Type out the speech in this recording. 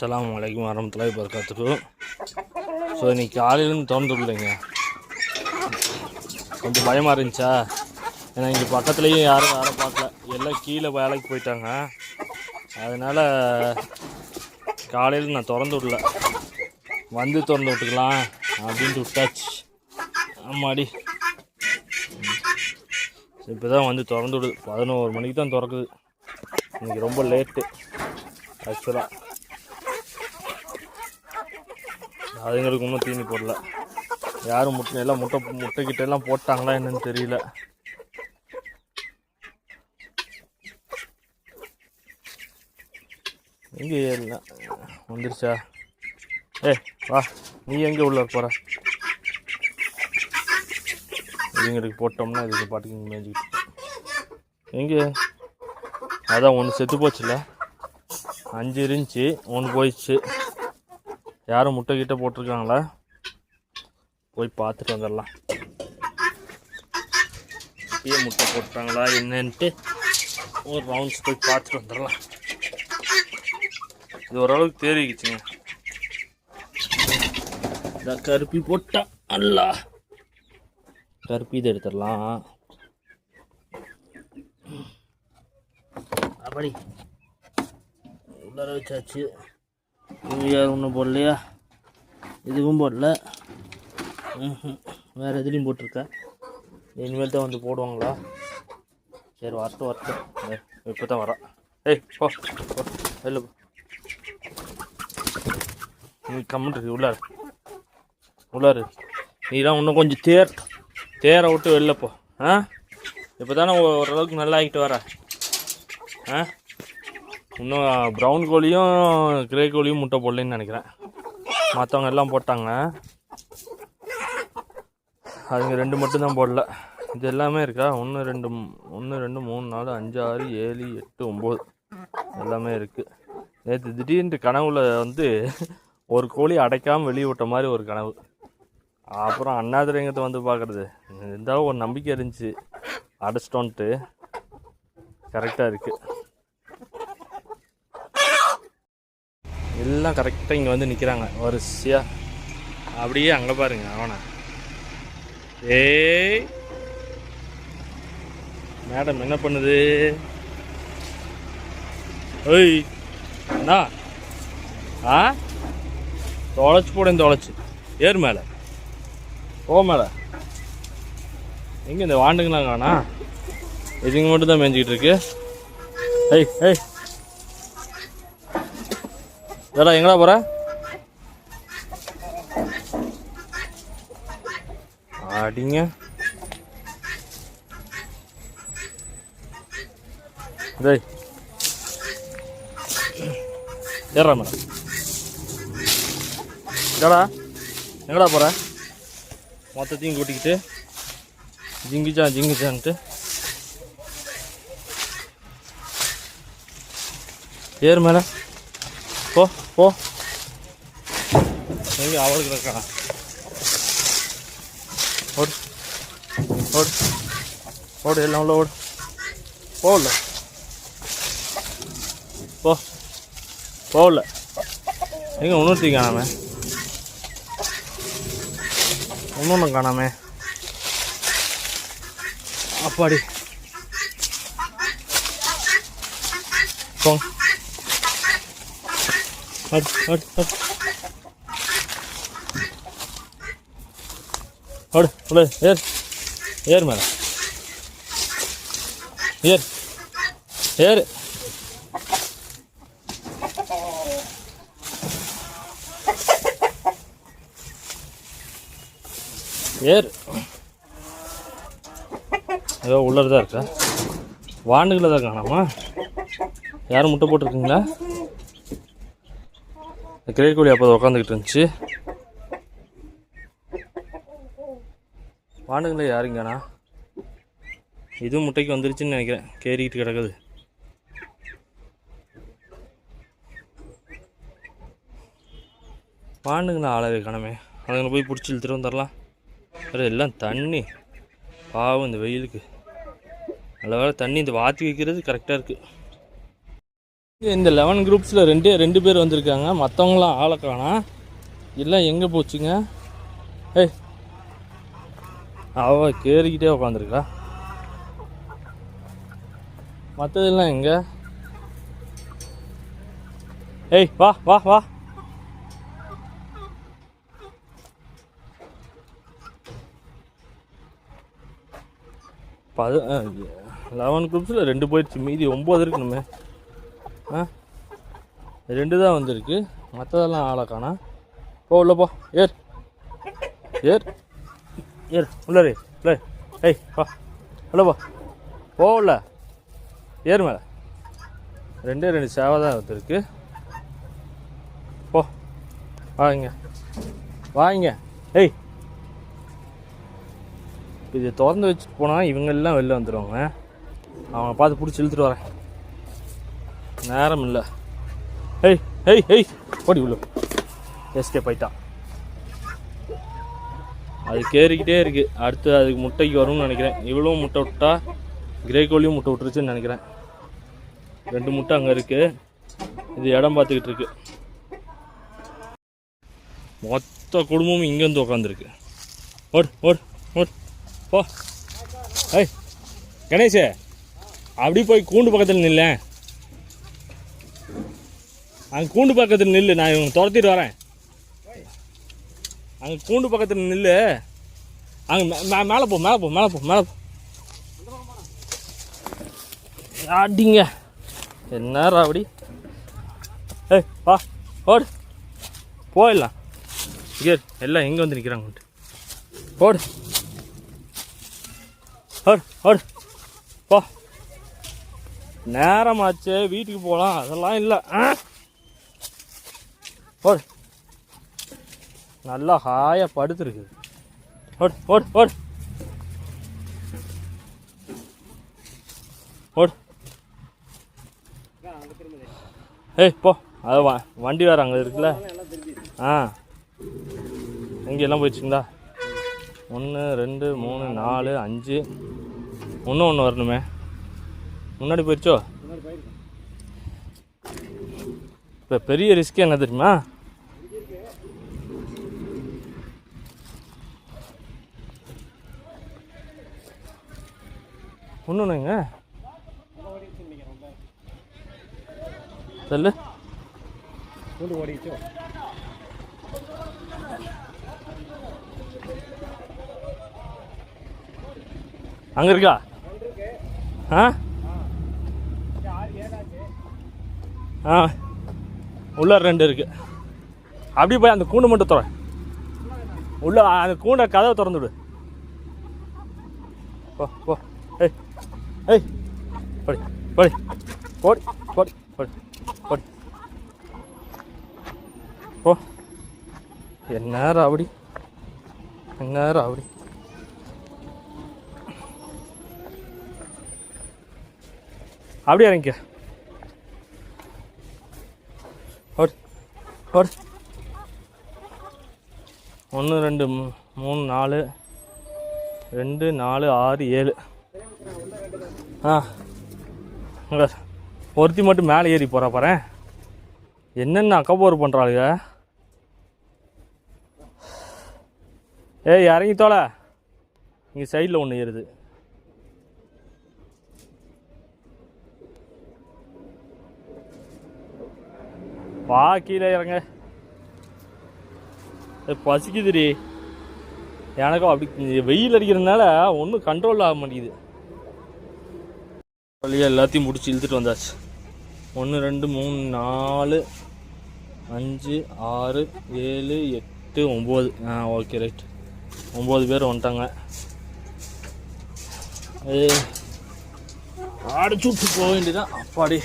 அஸ்ஸலாமு அலைக்கும் வரமத்துலாய் பரக்காத்துக்கு ஸோ இன்னைக்கு காலையிலேருந்து திறந்து விடலைங்க. கொஞ்சம் பயமாக இருந்துச்சா? ஏன்னா இங்கே பக்கத்துலேயும் யாரும் வேலை பார்க்கல. எல்லாம் கீழே வேலைக்கு போயிட்டாங்க. அதனால் காலையில் நான் திறந்து விடல. வந்து திறந்து விட்டுக்கலாம் அப்படின்ட்டு விட்டாச்சு. ஆமாடி. இப்போ தான் வந்து திறந்து விடுது. பதினோரு மணிக்கு தான் திறக்குது. இன்றைக்கி ரொம்ப லேட்டு ஆக்சுவலாக அதுங்களுக்கு இன்னும் தீனி போடல. யாரும் முட்டை எல்லாம் முட்டை முட்டை கிட்ட எல்லாம் போட்டாங்களா என்னன்னு தெரியல. எங்கே ஏறலாம் வந்துருச்சா? ஏ வா. நீ எங்கே உள்ள போகிற இதுங்களுக்கு போட்டோம்னா இதுக்கு பாட்டுக்கு இங்கே மேய்ஞ்சிக்கிட்டு எங்கே? அதான் ஒன்று செத்து போச்சுல. அஞ்சு இருந்துச்சு ஒன்று போயிடுச்சு. யாரும் முட்டை கிட்ட போட்டிருக்காங்களா? போய் பார்த்துட்டு வந்துடலாம். இப்பயே முட்டை போட்டாங்களா என்னன்ட்டு ஒரு ரவுண்ட்ஸ் போய் பார்த்துட்டு வந்துடலாம். இது ஓரளவுக்கு தேறிக்குச்சுங்க. இந்த கருப்பி போட்டா அல்லா. கருப்பி இதை எடுத்துடலாம். அப்படி உள்ளார வச்சாச்சு. இங்கே ஒன்றும் போடலையா? இதுவும் போடல. ம்ஹும். வேறு எதுலேயும் போட்டிருக்கேன் இனிமேல் தான் வந்து போடுவாங்களா? சரி வரட்டும் வரட்டும் இப்போ தான் வரேன். ஏய் போ போ வெளில போ. நீ கம்முன்னு உள்ளார் உள்ளாரு. உள்ளாரு. நீலாம் இன்னும் கொஞ்சம் தேர் தேரை விட்டு வெளில போ. ஆ? இப்போ தானே ஓரளவுக்கு நல்லா ஆகிட்டு வர. ஆ? இன்னும் ப்ரௌன் கோழியும் கிரே கோழியும் முட்டை போடலன்னு நினைக்கிறேன். மற்றவங்க எல்லாம் போட்டாங்க. அதுங்க ரெண்டு மட்டும் தான் போடல. இது எல்லாமே இருக்கா? ஒன்று ரெண்டு ஒன்று ரெண்டு மூணு நாலு அஞ்சு ஆறு ஏழு எட்டு ஒம்பது எல்லாமே இருக்குது நேற்று திடீர்னு கனவுல வந்து ஒரு கோழி அடைக்காமல் வெளியே விட்ட மாதிரி ஒரு கனவு. அப்புறம் அண்ணாதிரங்கத்தை வந்து பார்க்குறது இருந்தாலும் ஒரு நம்பிக்கை இருந்துச்சு. அடைச்சிட்டோன்ட்டு. கரெக்டாக இருக்குது எல்லாம் கரெக்டாக இங்கே வந்து நிற்கிறாங்க வரிசையாக அப்படியே அங்கே பாருங்க அவனை. ஏய். மேடம் என்ன பண்ணுது? ஏய் அண்ணா. ஆ? தொலைச்சு போட தொலைச்சு. ஏறு மேலே. போ மேலே. எங்கே இந்த வாண்டுங்களாங்க காணா? இதுங்க மட்டும் தான் மேய்ஞ்சிக்கிட்டு இருக்கு. ஏய் ஏய். ஏடா எங்கடா போற? அடிங்க. டேய். ஏறா மேடம். ஏடா எங்கடா போற? மொத்தத்தையும் கூட்டிக்கிட்டு ஜிங்கிச்சா ஜிங்கிச்சான்ட்டு. ஏறு மேலே போ போ. எங்க அவளுக்கு இருக்கா? ஓடு. ஓடு. ஓடு எல்லாம் உள்ள ஓடு. போகல. போ. போகல. எங்க இன்னொருத்தி காணாம? இன்னொன்று காணாமே. அப்பாடி. போங்க. ஹட் ஹட் ஹட் ஹட் உள்ள ஏர் ஏர் மேலே ஏர் ஏர் ஏர் ஏதோ உள்ளது தான் இருக்கா வாண்டுகளை தான் காணாமா யாரும் முட்டை போட்டிருக்கீங்களா இந்த கிரேட் கோழி அப்போ உட்காந்துக்கிட்டு இருந்துச்சு. வாண்டுங்களே யாருங்கண்ணா? இதுவும் முட்டைக்கு வந்துருச்சுன்னு நினைக்கிறேன். கேறிக்கிட்டு கிடக்குது. வாண்டுங்களா ஆளவே காணமே அதுங்களை போய் பிடிச்சி இழுத்துட்டு வந்துடலாம். வேறு எல்லாம் தண்ணி. பாவம் இந்த வெயிலுக்கு. நல்ல வேலை தண்ணி இந்த வாத்தி வைக்கிறது கரெக்டாக இருக்குது இந்த லெவன் குரூப்ஸில் ரெண்டே ரெண்டு பேர் வந்திருக்காங்க. மற்றவங்களாம் ஆளை காணா. எல்லாம் எங்கே போச்சுங்க? ஏய் அவ கேறிக்கிட்டே உட்காந்துருக்கா மற்றதெல்லாம் எங்க? ஏய் வா வா வா. பத லெவன் குரூப்ஸில் ரெண்டு போயிடுச்சு மீதி ஒம்பது இருக்கணுமே. ரெண்டு தான் வந்திருக்கு. மற்றதெல்லாம் ஆளை காணா. போ உள்ள போ. ஏர் ஏர் ஏர் உள்ளே உள்ள ஏய் வா உள்ள போ. போ உள்ள. ஏர் மேலே. ரெண்டே ரெண்டு சேவை தான் வந்திருக்கு. போ. வாங்க வாங்க ஏய். இது திறந்து வச்சுட்டு போனால் இவங்கெல்லாம் வெளில வந்துடுவாங்க அவங்க பார்த்து பிடிச்சி இழுத்துட்டு வரேன். நேரம் இல்லை ஏய் ஏய் ஏய் ஓடி உள்ள. எஸ்கே போயிட்டான் அது கேறிக்கிட்டே இருக்குது அடுத்து அதுக்கு முட்டைக்கு வரும்னு நினைக்கிறேன். இவ்வளோ முட்டை விட்டா கிரே கோழியும் முட்டை விட்டுருச்சுன்னு நினைக்கிறேன். ரெண்டு முட்டை அங்கே இருக்குது இது இடம் பார்த்துக்கிட்டு இருக்கு. மொத்த குடும்பமும் இங்கேருந்து உட்காந்துருக்கு ஓடு ஓடு ஓடு. போ. ஏய் கணேஷே அப்படி போய் கூண்டு பக்கத்தில் நில்லேன் அங்கே கூண்டு பக்கத்தில் நில்லு நான் இவங்க துரத்திட்டு வரேன். அங்கே கூண்டு பக்கத்தில் நில்லு. அங்கே மேலே போ மேலே போ மேலே போ மேலே போ. அடிங்க. என்ன அப்படி ஏய் வா ஓடு. போயிடலாம். இங்கே எல்லாம் எங்கே வந்து நிற்கிறாங்க ஓடு. ஓடு ஓடு. போ. நேரமாச்சு வீட்டுக்கு போகலாம் அதெல்லாம் இல்லை. ஆ? ஓடு. நல்லா ஹாயாக படுத்துருக்கு ஓடு ஓடு ஓடு. ஓடு. ஏய் போ. அது வா வண்டி வேறு அங்கே இருக்குல்ல. ஆ. எங்கெல்லாம் போயிடுச்சுங்களா? ஒன்று ரெண்டு மூணு நாலு அஞ்சு. இன்னும் ஒன்று வரணுமே. முன்னாடி போயிடுச்சோ? இப்போ பெரிய ரிஸ்க் என்ன தெரியுமா? ஒன்றுங்க சொல்லு. அங்கே இருக்கா? ஆ? ஆ. உள்ள ரெண்டு இருக்குது அப்படி போய் அந்த கூண்டு மட்டும் துற உள்ள அந்த கூண்டை கதவை திறந்து விடு போ போ. ஏய் ஏய். படி படி. போடி போடி போடி போடி. போ. என்ன ராவடி என்ன ராவடி அப்படியே இறங்கிக்க. ஓடு ஓடு. ஒன்று ரெண்டு மூணு நாலு ரெண்டு நாலு ஆறு ஏழு. ஆ. இங்க ஒருத்தி மட்டும் மேலே ஏறி போகிறா பாரு என்னென்ன அக்கப்போர் பண்ணுறாளுங்க ஏய் இறங்கி தோலை. இங்கே சைடில் ஒன்று ஏறுது. வா கீழே இறங்க பசிக்குதுடி. எனக்கும் அப்படி வெயில் அடிக்கிறதுனால ஒன்றும் கண்ட்ரோல் ஆக மாட்டேங்குது. வழியாக எல்லாத்தையும் முடிச்சு இழுத்துட்டு வந்தாச்சு. ஒன்று ரெண்டு மூணு நாலு அஞ்சு ஆறு ஏழு எட்டு ஒம்பது ஆ ஓகே ரைட் ஒம்பது பேர் வந்துட்டாங்க. ஏய், அடிச்சு விட்டு போக வேண்டியதான் அப்பாடி.